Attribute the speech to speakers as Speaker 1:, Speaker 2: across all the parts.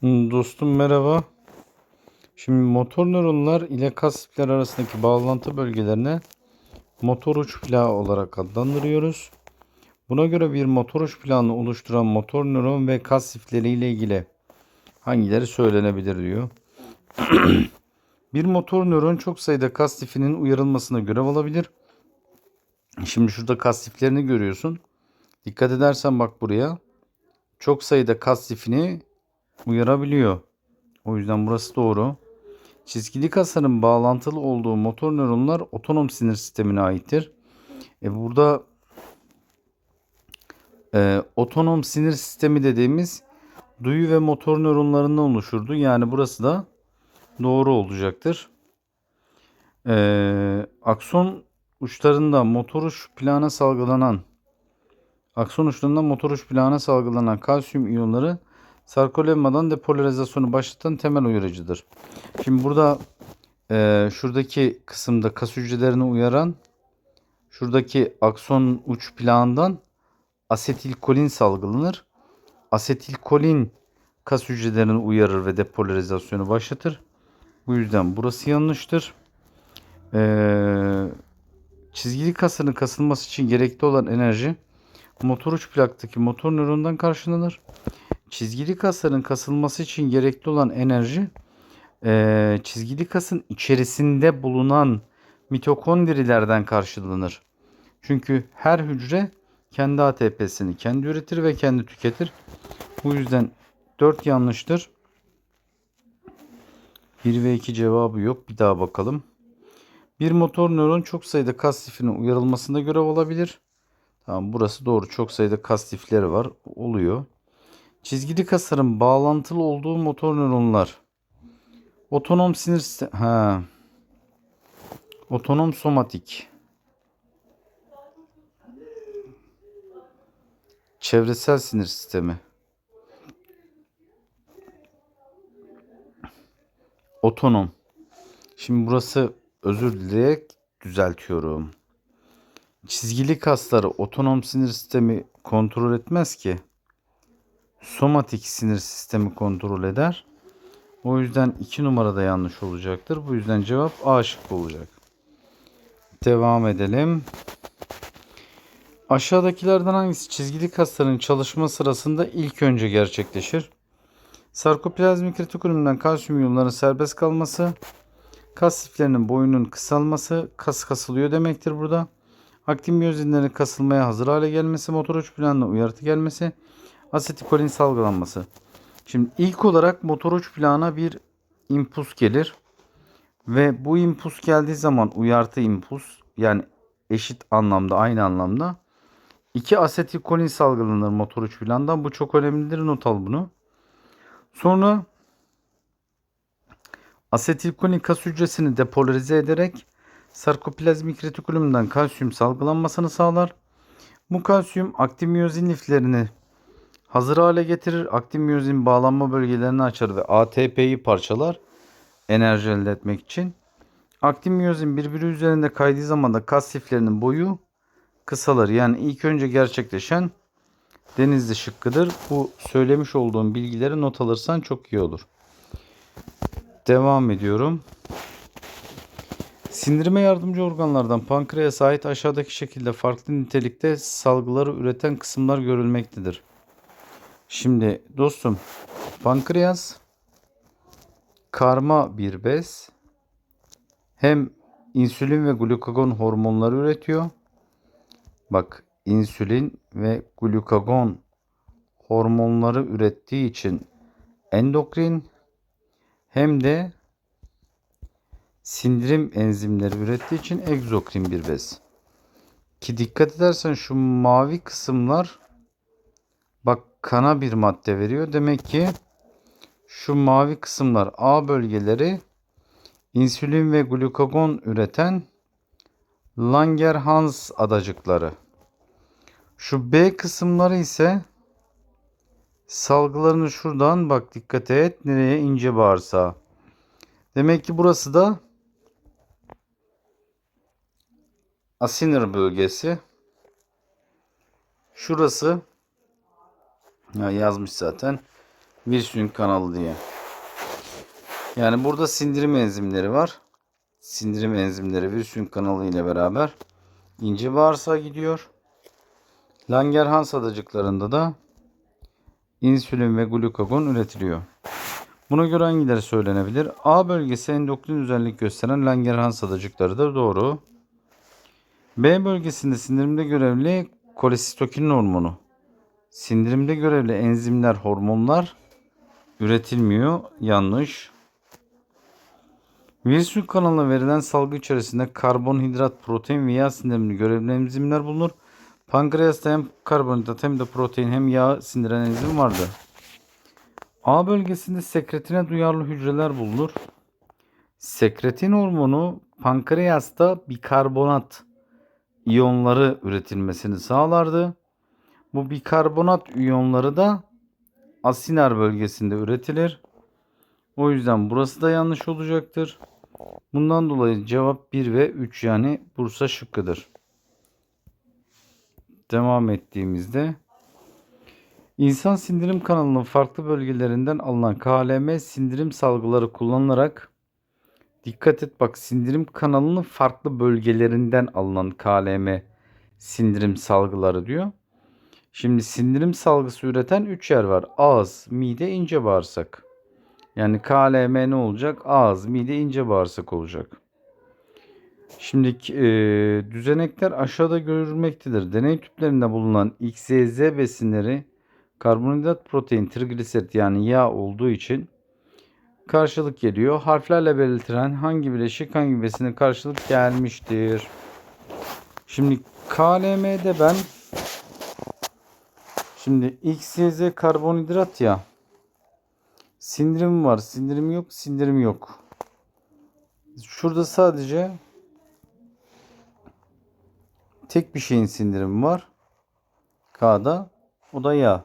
Speaker 1: Hmm, Dostum merhaba. Şimdi motor nöronlar ile kas arasındaki bağlantı bölgelerine motor uç plağı olarak adlandırıyoruz. Buna göre bir motor uç plağını oluşturan motor nöron ve kas ile ilgili hangileri söylenebilir diyor. bir motor nöron çok sayıda kas lifinin uyarılmasına görev alabilir. Şimdi şurada kas liflerini görüyorsun. Dikkat edersen bak buraya. Çok sayıda kas lifini uyarabiliyor. O yüzden burası doğru. Çizgili kasların bağlantılı olduğu motor nöronlar otonom sinir sistemine aittir. E burada e, otonom sinir sistemi dediğimiz duyu ve motor nöronlarından oluşurdu. Yani burası da doğru olacaktır. E, akson uçlarında motor uç plana salgılanan akson uçlarında motor uç plana salgılanan kalsiyum iyonları sarkolemmadan depolarizasyonu başlatan temel uyarıcıdır. Şimdi burada e, şuradaki kısımda kas hücrelerini uyaran şuradaki akson uç plağından asetilkolin salgılanır. Asetilkolin kas hücrelerini uyarır ve depolarizasyonu başlatır. Bu yüzden burası yanlıştır. Ee, çizgili kasların kasılması için gerekli olan enerji motor uç plaktaki motor nörondan karşılanır. Çizgili kasların kasılması için gerekli olan enerji eee, çizgili kasın içerisinde bulunan mitokondrilerden karşılanır. Çünkü her hücre kendi ATP'sini kendi üretir ve kendi tüketir. Bu yüzden 4 yanlıştır. 1 ve 2 cevabı yok. Bir daha bakalım. Bir motor nöron çok sayıda kas lifinin uyarılmasında görev alabilir. Tamam burası doğru. Çok sayıda kas lifleri var. Oluyor. Çizgili kasların bağlantılı olduğu motor nöronlar. Otonom sinir. Ha. Otonom somatik. Çevresel sinir sistemi. Otonom. Şimdi burası özür dileyerek düzeltiyorum. Çizgili kasları otonom sinir sistemi kontrol etmez ki somatik sinir sistemi kontrol eder. O yüzden 2 numarada yanlış olacaktır. Bu yüzden cevap A şıkkı olacak. Devam edelim. Aşağıdakilerden hangisi çizgili kasların çalışma sırasında ilk önce gerçekleşir? Sarkoplazmik retikulumdan kalsiyum iyonlarının serbest kalması, kas liflerinin boyunun kısalması, kas kasılıyor demektir burada. Aktin miyozinlerin kasılmaya hazır hale gelmesi, motor uç planına uyarıtı gelmesi, asetilkolin salgılanması. Şimdi ilk olarak motor uç plana bir impuls gelir. Ve bu impuls geldiği zaman uyartı impuls yani eşit anlamda aynı anlamda iki asetilkolin salgılanır motor uç plandan. Bu çok önemlidir. Not al bunu. Sonra asetilkolin kas hücresini depolarize ederek sarkoplazmik retikulumdan kalsiyum salgılanmasını sağlar. Bu kalsiyum aktin miyozin liflerini hazır hale getirir. Aktin miyozin bağlanma bölgelerini açar ve ATP'yi parçalar enerji elde etmek için. Aktin miyozin birbiri üzerinde kaydığı zaman da kas liflerinin boyu kısalır. Yani ilk önce gerçekleşen denizli şıkkıdır. Bu söylemiş olduğum bilgileri not alırsan çok iyi olur. Devam ediyorum. Sindirime yardımcı organlardan pankreasa ait aşağıdaki şekilde farklı nitelikte salgıları üreten kısımlar görülmektedir. Şimdi dostum pankreas karma bir bez. Hem insülin ve glukagon hormonları üretiyor. Bak insülin ve glukagon hormonları ürettiği için endokrin hem de sindirim enzimleri ürettiği için egzokrin bir bez. Ki dikkat edersen şu mavi kısımlar kana bir madde veriyor. Demek ki şu mavi kısımlar A bölgeleri insülin ve glukagon üreten Langerhans adacıkları. Şu B kısımları ise salgılarını şuradan bak dikkat et nereye ince bağırsağı. Demek ki burası da asinir bölgesi. Şurası ya yazmış zaten. Virüsün kanalı diye. Yani burada sindirim enzimleri var. Sindirim enzimleri virüsün kanalı ile beraber ince bağırsağa gidiyor. Langerhans adacıklarında da insülin ve glukagon üretiliyor. Buna göre hangileri söylenebilir? A bölgesi endokrin özellik gösteren Langerhans adacıkları da doğru. B bölgesinde sindirimde görevli kolesistokinin hormonu. Sindirimde görevli enzimler, hormonlar üretilmiyor. Yanlış. Virüsün kanalına verilen salgı içerisinde karbonhidrat, protein ve yağ sindiriminde görevli enzimler bulunur. Pankreasta hem karbonhidrat hem de protein hem yağ sindiren enzim vardı. A bölgesinde sekretine duyarlı hücreler bulunur. Sekretin hormonu pankreasta bikarbonat iyonları üretilmesini sağlardı. Bu bikarbonat iyonları da asinar bölgesinde üretilir. O yüzden burası da yanlış olacaktır. Bundan dolayı cevap 1 ve 3 yani Bursa şıkkıdır. Devam ettiğimizde insan sindirim kanalının farklı bölgelerinden alınan KLM sindirim salgıları kullanılarak dikkat et bak sindirim kanalının farklı bölgelerinden alınan KLM sindirim salgıları diyor. Şimdi sindirim salgısı üreten 3 yer var. Ağız, mide, ince bağırsak. Yani KLM ne olacak? Ağız, mide, ince bağırsak olacak. Şimdi e, düzenekler aşağıda görülmektedir. Deney tüplerinde bulunan XYZ besinleri karbonhidrat, protein, trigliserit yani yağ olduğu için karşılık geliyor. Harflerle belirtilen hangi bileşik hangi besine karşılık gelmiştir? Şimdi KLM'de ben şimdi XYZ karbonhidrat ya sindirim var, sindirim yok, sindirim yok. Şurada sadece tek bir şeyin sindirimi var. K'da. O da yağ.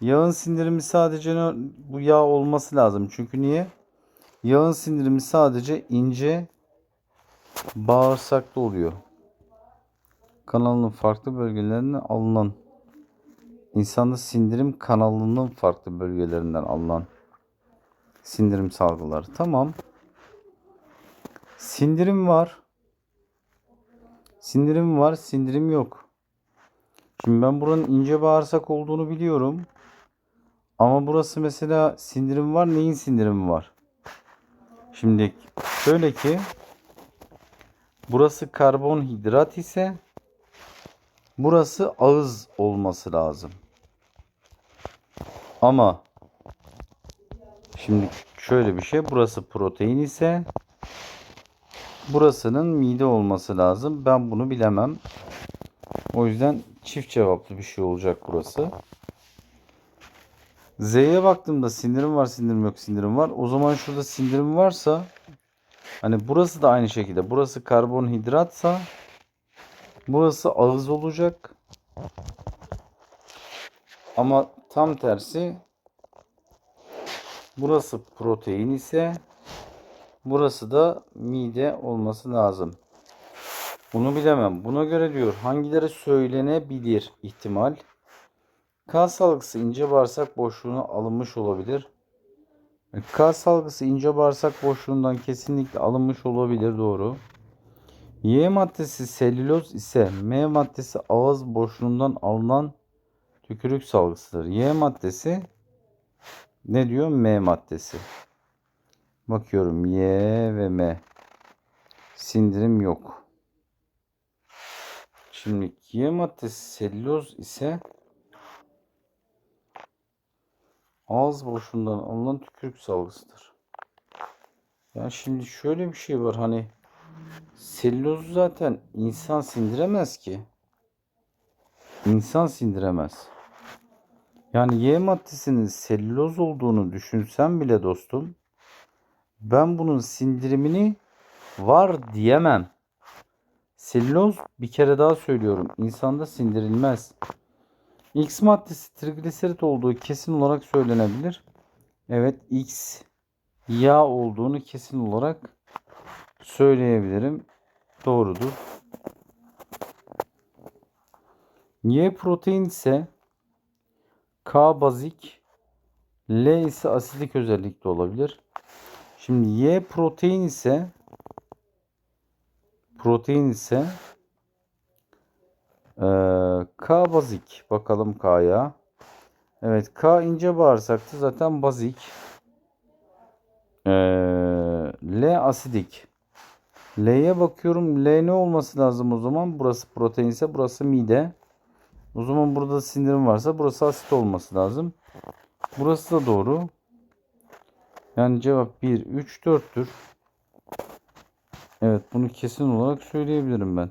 Speaker 1: Yağın sindirimi sadece bu yağ olması lazım. Çünkü niye? Yağın sindirimi sadece ince bağırsakta oluyor. Kanalının farklı bölgelerinden alınan insanda sindirim kanalının farklı bölgelerinden alınan sindirim salgıları. Tamam. Sindirim var. Sindirim var, sindirim yok. Şimdi ben buranın ince bağırsak olduğunu biliyorum. Ama burası mesela sindirim var. Neyin sindirimi var? Şimdi şöyle ki burası karbonhidrat ise burası ağız olması lazım. Ama şimdi şöyle bir şey. Burası protein ise burasının mide olması lazım. Ben bunu bilemem. O yüzden çift cevaplı bir şey olacak burası. Z'ye baktığımda sindirim var, sindirim yok, sindirim var. O zaman şurada sindirim varsa hani burası da aynı şekilde. Burası karbonhidratsa burası ağız olacak. Ama tam tersi burası protein ise burası da mide olması lazım. Bunu bilemem. Buna göre diyor hangileri söylenebilir ihtimal. K salgısı ince bağırsak boşluğuna alınmış olabilir. E, K salgısı ince bağırsak boşluğundan kesinlikle alınmış olabilir doğru. Y maddesi selüloz ise M maddesi ağız boşluğundan alınan tükürük salgısıdır. Y maddesi ne diyor? M maddesi. Bakıyorum Y ve M. Sindirim yok. Şimdi Y maddesi selüloz ise ağız boşluğundan alınan tükürük salgısıdır. Yani şimdi şöyle bir şey var hani selülozu zaten insan sindiremez ki. İnsan sindiremez. Yani Y maddesinin selüloz olduğunu düşünsem bile dostum ben bunun sindirimini var diyemem. Selüloz bir kere daha söylüyorum insanda sindirilmez. X maddesi trigliserit olduğu kesin olarak söylenebilir. Evet X yağ olduğunu kesin olarak söyleyebilirim. Doğrudur. Y protein ise K bazik L ise asidik özellikte olabilir. Şimdi Y protein ise protein ise eee, K bazik. Bakalım K'ya. Evet K ince bağırsaktı zaten bazik. Eee, L asidik. L'ye bakıyorum. L ne olması lazım o zaman? Burası protein ise burası mide. O zaman burada sindirim varsa burası asit olması lazım. Burası da doğru. Yani cevap 1, 3, 4'tür. Evet bunu kesin olarak söyleyebilirim ben.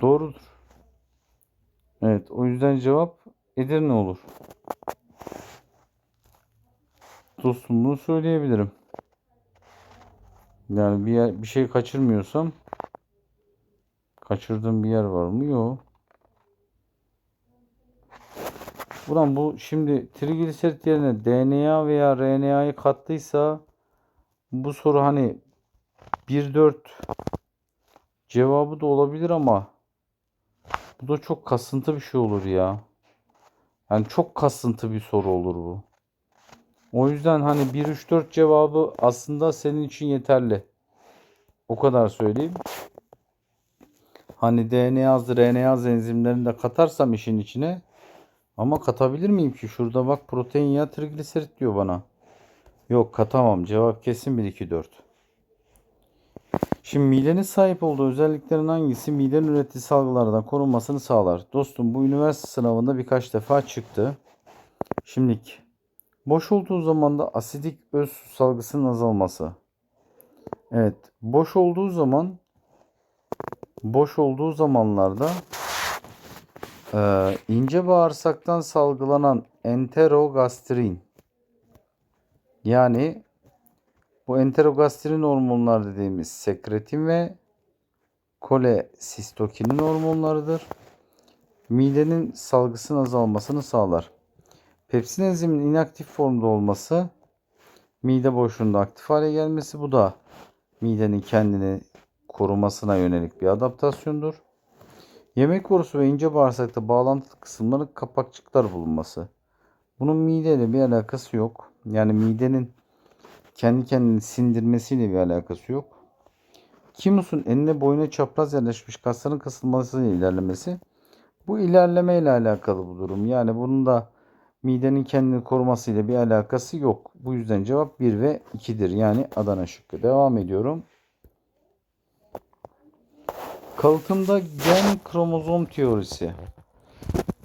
Speaker 1: Doğrudur. Evet o yüzden cevap Edirne olur. Dostum bunu söyleyebilirim. Yani bir, yer, bir şey kaçırmıyorsam kaçırdığım bir yer var mı? Yok. Ulan bu şimdi trigliserit yerine DNA veya RNA'yı kattıysa bu soru hani 1-4 cevabı da olabilir ama bu da çok kasıntı bir şey olur ya. Yani çok kasıntı bir soru olur bu. O yüzden hani 1-3-4 cevabı aslında senin için yeterli. O kadar söyleyeyim. Hani DNA'sı, RNA enzimlerini de katarsam işin içine ama katabilir miyim ki? Şurada bak protein ya trigliserit diyor bana. Yok katamam. Cevap kesin 1 2 4. Şimdi midenin sahip olduğu özelliklerin hangisi midenin ürettiği salgılardan korunmasını sağlar? Dostum bu üniversite sınavında birkaç defa çıktı. Şimdilik boş olduğu zaman da asidik öz salgısının azalması. Evet, boş olduğu zaman boş olduğu zamanlarda ee, ince bağırsaktan salgılanan enterogastrin yani bu enterogastrin hormonlar dediğimiz sekretin ve kolesistokinin hormonlarıdır. Midenin salgısının azalmasını sağlar. Pepsin enziminin inaktif formda olması mide boşluğunda aktif hale gelmesi bu da midenin kendini korumasına yönelik bir adaptasyondur. Yemek borusu ve ince bağırsakta bağlantılı kısımların kapakçıklar bulunması. Bunun mideyle bir alakası yok. Yani midenin kendi kendini sindirmesiyle bir alakası yok. Kimusun enine boyuna çapraz yerleşmiş kasların kasılmasıyla ilerlemesi. Bu ilerleme ile alakalı bu durum. Yani bunun da midenin kendini korumasıyla bir alakası yok. Bu yüzden cevap 1 ve 2'dir. Yani Adana şıkkı. Devam ediyorum. Kalıtımda gen kromozom teorisi.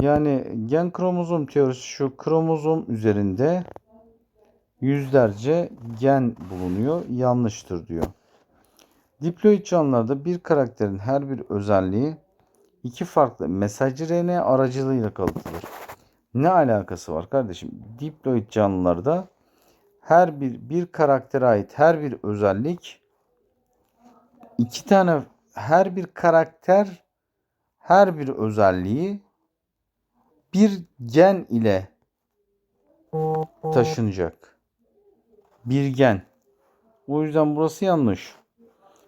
Speaker 1: Yani gen kromozom teorisi şu kromozom üzerinde yüzlerce gen bulunuyor. Yanlıştır diyor. Diploid canlılarda bir karakterin her bir özelliği iki farklı mesajcı RNA aracılığıyla kalıtılır. Ne alakası var kardeşim? Diploid canlılarda her bir bir karaktere ait her bir özellik iki tane her bir karakter her bir özelliği bir gen ile taşınacak. Bir gen. O yüzden burası yanlış.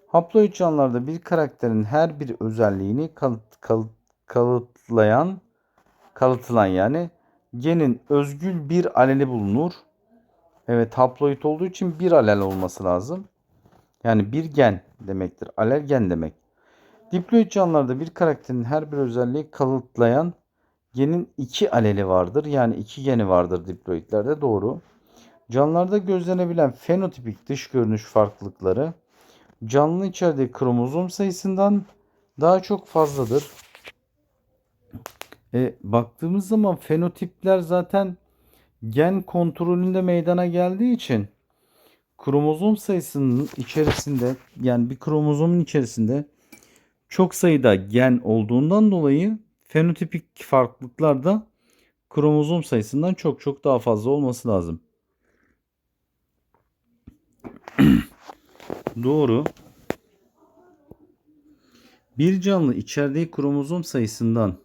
Speaker 1: Haploid canlılarda bir karakterin her bir özelliğini kalıt, kalıt, kalıtlayan kalıtılan yani genin özgül bir aleli bulunur. Evet haploid olduğu için bir alel olması lazım. Yani bir gen demektir. Alel gen demek. Diploid canlılarda bir karakterin her bir özelliği kalıtlayan genin iki aleli vardır. Yani iki geni vardır diploidlerde doğru. Canlılarda gözlenebilen fenotipik dış görünüş farklılıkları canlı içerdiği kromozom sayısından daha çok fazladır. E, baktığımız zaman fenotipler zaten gen kontrolünde meydana geldiği için kromozom sayısının içerisinde yani bir kromozomun içerisinde çok sayıda gen olduğundan dolayı fenotipik farklılıklar da kromozom sayısından çok çok daha fazla olması lazım. Doğru. Bir canlı içerdiği kromozom sayısından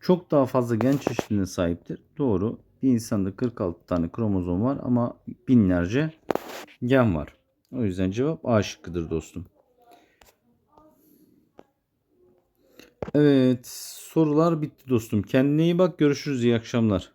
Speaker 1: çok daha fazla gen çeşitliliğine sahiptir. Doğru. Bir insanda 46 tane kromozom var ama binlerce gen var. O yüzden cevap A şıkkıdır dostum. Evet sorular bitti dostum. Kendine iyi bak görüşürüz iyi akşamlar.